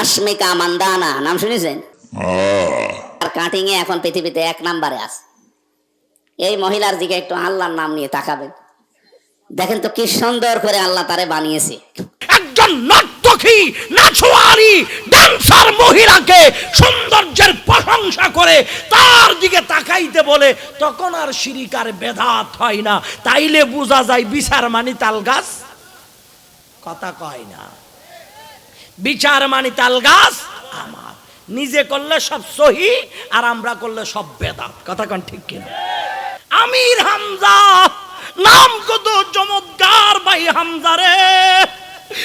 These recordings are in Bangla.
রাশমিকা মান্দানা নাম শুনেছেন? আর কাটিং এ এখন পৃথিবীতে এক নাম্বারে আছে। এই মহিলার দিকে একটু আল্লাহর নাম নিয়ে তাকাবেন। দেখেন তো কি সুন্দর করে আল্লাহ তারে বানিয়েছে। একজন নর্তকী নাচোয়ারি ডান্সার মহিলাকে সৌন্দর্যের প্রশংসা করে তার দিকে তাকাইতে বলে তখন আর শিরিকার বেদাত হয় না। তাইলে বোঝা যায় বিচার মানি তাল গাছ? কথা কয় না। বিচার মানি তাল গাছ আমার। নিজে করলে সব সহি আর আমরা করলে সব বেদাত। কথা কন ঠিক কিনা? আমির হামজা, নাম কত চমৎকার ভাই হামজা রে।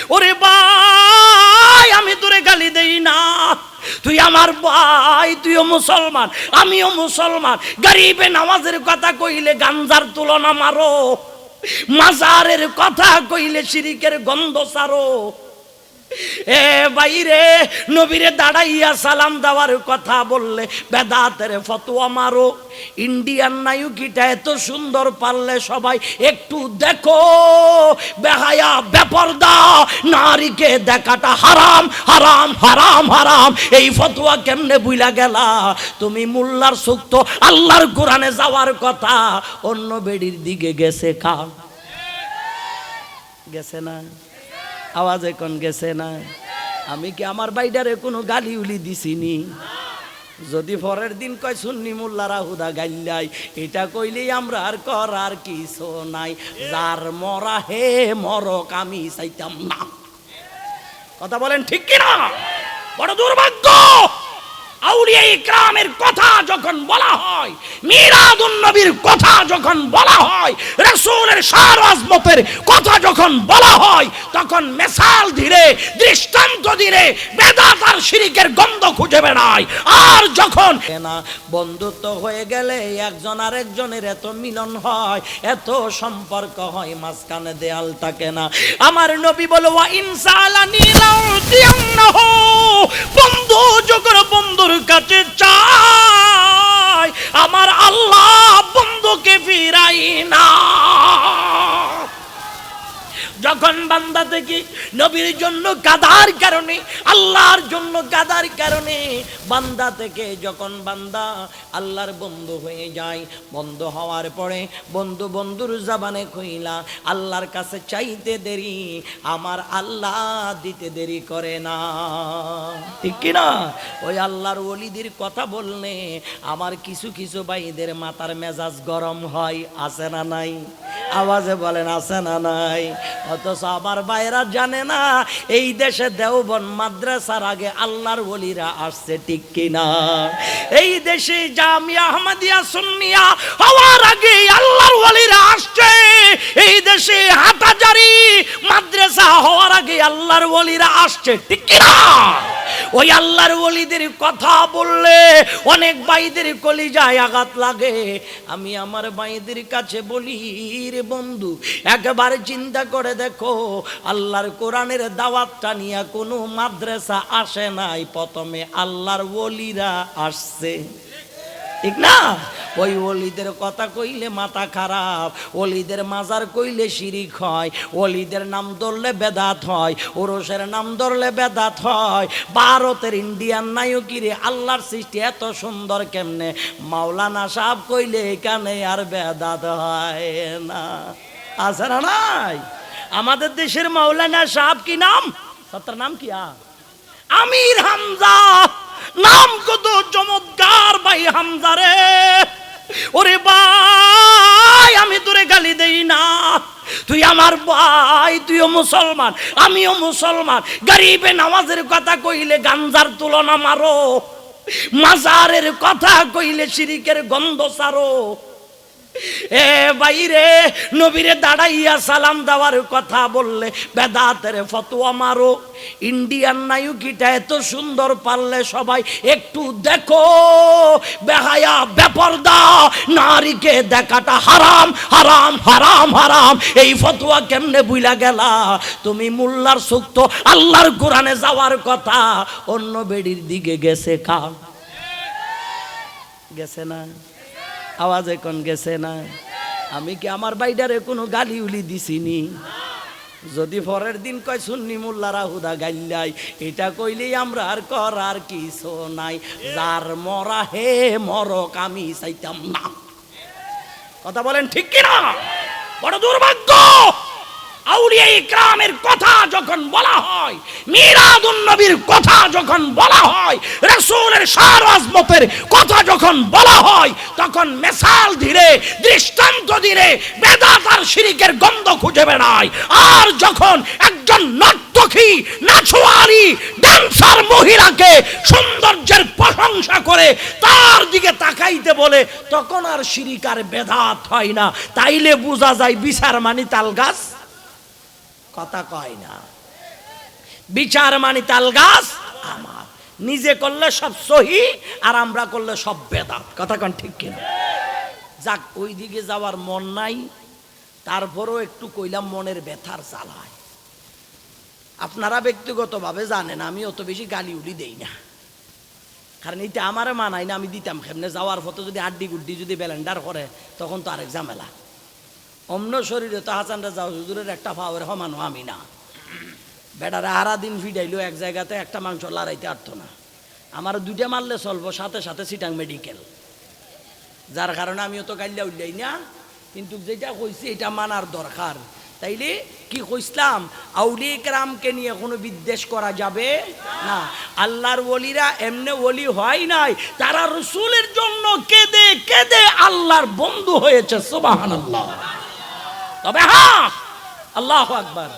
ওরে ভাই, আমি তোরে গালি দেই না। তুই আমার ভাই, তুইও মুসলমান, আমিও মুসলমান। গরিবে নামাজের কথা কইলে গাঞ্জার তুলনা মারো। মাজারের কথা কইলে শিরিকের গন্ধ সারো। এ বাইরে নবীরে দাঁড়াইয়া সালাম দেওয়ার কথা বললে, বেদাতের ফতোয়া মারো। ইন্ডিয়ান নায়ুকিটা এত সুন্দর পারলে সবাই একটু দেখো, বেহায়া বেপরদা, নারীকে দেখাটা হারাম হারাম হারাম হারাম। এই ফতোয়া কেমনে বুইলা গেলা? তুমি মোল্লার সুক্ত, আল্লাহর কোরআনে যাওয়ার কথা। অন্য বেডির দিকে গেছে খা গেছে না? আওয়াজ এখন গেছে না। আমি কি আমার বাইডারে কোনো গালি উলি দিছিনি? যদি পরের দিন কয় সুন্নি মোল্লারা হুদা গাইলাই এটা কইলেই আমরা আর করার কিছু নাই। যার মরা হে মরক আমি চাইতাম না। কথা বলেন ঠিক কিনা? বড় দুর্ভাগ্য। আউলিয়া কথা যখন বলা হয় নবীর কথা যখন বলা হয় আজমতের কথা যখন বলা হয়, তখন ধীরে, দৃষ্টান্ত ধীরে শিরিকের গন্ধ খুঁজে বেড়ায়। আর যখন না বন্ধুত্ব হয়ে গেলে একজন আরেকজনের এত মিলন হয়, এত সম্পর্ক হয়, মাঝখানে দেয়াল থাকে না। আমার নবী বলো লাউতিয়ান্নাহু বন্ধু, যখন বন্ধুর কাছে চাই আমার আল্লাহ বন্ধুকে ফিরাই না। যখন বান্দা থেকে নবীর জন্য গাদার কারণে, আল্লাহর জন্য গাদার কারণে, বান্দা থেকে যখন বান্দা আল্লাহর বন্ধু হয়ে যায়, বন্ধু হওয়ার পরে বন্ধু বন্ধুর জাবানে কইলা, আল্লাহর কাছে চাইতে দেরি, আমার আল্লাহ দিতে দেরি করে না। ঠিক কি না ওই আল্লাহর ওলিদের কথা বললে আমার কিছু কিছু ভাইদের মাথার মেজাজ গরম হয়, আছে না নাই? আওয়াজে বলেন, আছে না নাই? অথচ আমার বাইরা জানে না, এই দেশে দেওবন মাদ্রাসার আগে আল্লাহর বলিরা আসছে, ঠিক কিনা? এই দেশে জামিয়া আহমদিয়া সুন্নিয়া হওয়ার আগে আল্লাহর বলিরা আসছে, এই দেশে হাটাজারি মাদ্রাসা হওয়ার আগে আল্লাহর বলিরা আসছে, ঠিক কিনা? ওই আল্লাহর ওলিদের কথা বললে অনেক বাইদের কলিজায় আঘাত লাগে। আমি আমার বাইদের কাছে বলি, রে বন্ধু, একবারে চিন্তা করে দেখো, আল্লাহর কোরআনের দাওয়াতটা নিয়ে কোনো মাদ্রাসা আসে নাই। প্রথমে আল্লাহর ওলিরা আসছে। ঠিক না? ওই অলিদের কথা কইলে মাথা খারাপ অলিদের মাজার কইলে শিরিক হয় অলিদের নাম ধরলে বেদাত হয়, ওরসের নাম ধরলে বেদাত হয়। ভারতের ইন্ডিয়ান নায়কিরে আল্লাহর সৃষ্টি এত সুন্দর কেমনে? মাওলানা সাহেব কইলে এখানে আর বেদাত হয় না। আছে না নাই? আমাদের দেশের মাওলানা সাহেব কি নাম? সত্তার নাম কি আমির হামজা! নাম কত চমৎকার ভাই হামদারে ওরে ভাই, আমি তোরে গালি দেই না। তুই আমার ভাই, তুইও মুসলমান, আমিও মুসলমান। গরিবে নামাজের কথা কইলে গাঞ্জার তুলনা মারো। মাজারের কথা কইলে শিরিকের গন্ধ সারো। এ বাইরে নবীরে দাঁড়াইয়া সালাম দেওয়ার কথা বললে, বেদাতের ফতোয়া মারো। ইন্ডিয়ান নায়ুকিটা এত সুন্দর পারলে সবাই একটু দেখো, বেহায়া বেপরদা, নারীকে দেখাটা হারাম হারাম হারাম হারাম। এই ফতোয়া কেমনে বুইলা গেলা? তুমি মোল্লার সুক্ত, আল্লাহর কোরআনে যাওয়ার কথা, অন্য বেডির দিকে গেছে খা গেছে না? আওয়াজ এখন গেছে না। আমি কি আমার বাইডারে কোনো গালি উলি দিছিনি? যদি পরের দিন কয় সুন্নি মোল্লারা হুদা গাইলাই, এটা কইলেই আমরা আর করার কিছু নাই। যার মরা হে মরক আমি চাইতাম না। কথা বলেন ঠিক কিনা? বড় দুর্ভাগ্য! আউলিয়া ইকরামের কথা যখন বলা হয় কথা যখন বলা হয় কথা যখন বলা হয়, তখন ধীরে, দৃষ্টান্ত ধীরে শিরিকের গন্ধ খুঁজে বেড়ায়। আর যখন একজন নর্তকী নাচোয়ারি ড্যান্সার মহিলাকে সৌন্দর্যের প্রশংসা করে তার দিকে তাকাইতে বলে, তখন আর শিরিক আর বেদাত হয় না। তাইলে বোঝা যায় বিচার মানি তাল গাছ কথা কয় না। বিচার মানি তাল গাছ আমার। নিজে করলে সব সহি আর আমরা করলে সব বেদাত। কথা কন ঠিক কিনা? যাক ওই দিকে যাওয়ার মন নাই, তারপরও একটু কইলাম মনের ব্যথার চালায় আপনারা ব্যক্তিগতভাবে জানেন, আমি অত বেশি গালি উলি দেই না। কারণ এটা আমারে মানাই না, আমি দিতাম কেমনে? যাওয়ার পথে যদি আড্ডি গুড্ডি যদি ব্যালেন্ডার করে, তখন তো আরেক ঝামেলা। অন্য শরীরে তো হাসান রাজা হুজুরের একটা পাওয়ার সমানো, আমি না। বেটারে আরা দিন ফিডাইলো এক জায়গাতে একটা মাংস লড়াইতে পারতো না। আমার দুইটা মারলে চলবো, সাথে সাথে সিটাং মেডিকেল। যার কারণে আমিও তো গাইলা উল্লাই না, কিন্তু যেটা কইছি এটা মানার দরকার। তাইলে কি কইসলাম আউলিক রামকে নিয়ে কোনো বিদ্বেষ করা যাবে না। আল্লাহর ওলিরা এমনি ওলি হয় নাই, তারা রসুলের জন্য কেঁদে কেঁদে আল্লাহর বন্ধু হয়েছে সুবাহান আল্লাহ তবে হ্যাঁ আল্লাহ আকবার।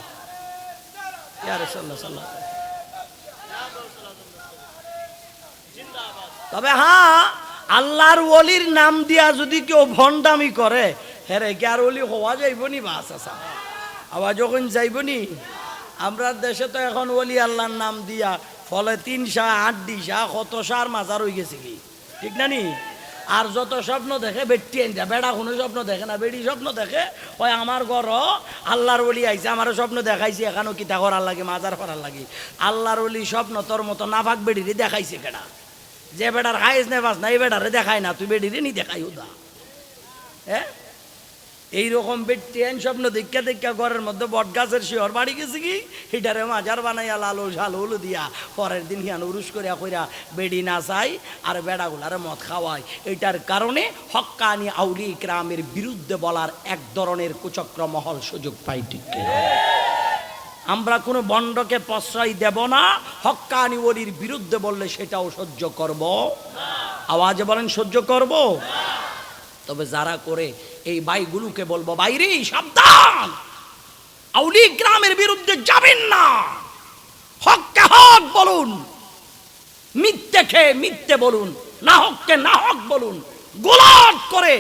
তবে হ্যাঁ আল্লাহর ওলির নাম দিয়া যদি কেউ ভণ্ডামি করে, হেরে কি আর ওলি হওয়া যাইব নি বাস আসা। আবার যখন যাইব নি, আমরা দেশে তো এখন ওলি আল্লাহর নাম দিয়া, ফলে তিন শাহ, আট দি শাহ, কত সার মাজার হয়ে গেছে কি? ঠিক না নি? আর যত স্বপ্ন দেখে বেটি আনটা বেড়া কোনো স্বপ্ন দেখে না, বেড়ি স্বপ্ন দেখে, ওই আমার ঘর, আল্লাহর বলি আইছে আমার স্বপ্ন দেখাইছে, এখানেও কিতা করার লাগে, মাজার করার লাগে। আল্লাহর বলি স্বপ্ন তোর মতো নাফাক বেড়িরে দেখাইছে কেডা? যে বেটার খাইস নেবাস না এই বেটারে দেখায় না, তুই বেডিরে নি দেখাই উদা হ্যাঁ এইরকম বেটেন স্বপ্ন দেখা দেখা ঘরের মধ্যে বট গাছের শিওর বাড়ি গেছে কি? হিটারে মাজার বানাইয়া লালু ঝালুল দিয়া পরের দিন হিয়ান উরুস করিয়া কইরা বেডি না চাই আর বেড়াগুলারে মদ খাওয়ায় এটার কারণে হক্কানি আউলি গ্রামের বিরুদ্ধে বলার এক ধরনের কুচক্র মহল সুযোগ পাই ঠিক আমরা কোনো বন্ডকে প্রশ্রয় দেব না, হক্কানি ওলির বিরুদ্ধে বললে সেটাও সহ্য করব। আওয়াজে বলেন সহ্য করব? তবে যারা করে এই বাইগুলোকে বলব বাইরে সাবধান। আউলি গ্রামের বিরুদ্ধে যাবেন না। হককে হক বলুন, মিথ্যে খেয়ে মিথ্যে বলুন, না হককে না হক বলুন। গোলাপ করে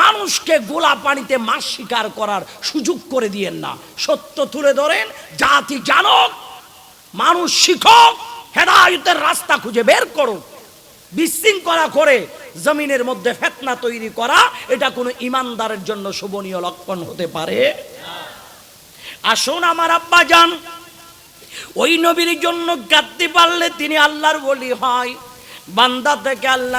মানুষকে গোলা পানিতে মাছ শিকার করার সুযোগ করে দিয়েন না। সত্য তুলে ধরেন, জাতি জানক, মানুষ শিখক, হেদায়তের রাস্তা খুঁজে বের করুক। বিশৃঙ্খলা করে জমিনের মধ্যে ফেতনা তৈরি করা, এটা কোনো ইমানদারের জন্য শোভনীয় লক্ষণ হতে পারে। আসুন আমার আব্বা যান। ওই নবীর জন্য কাঁদতে পারলে তিনি আল্লাহর বলি হয়। বান্দা থেকে আল্লাহ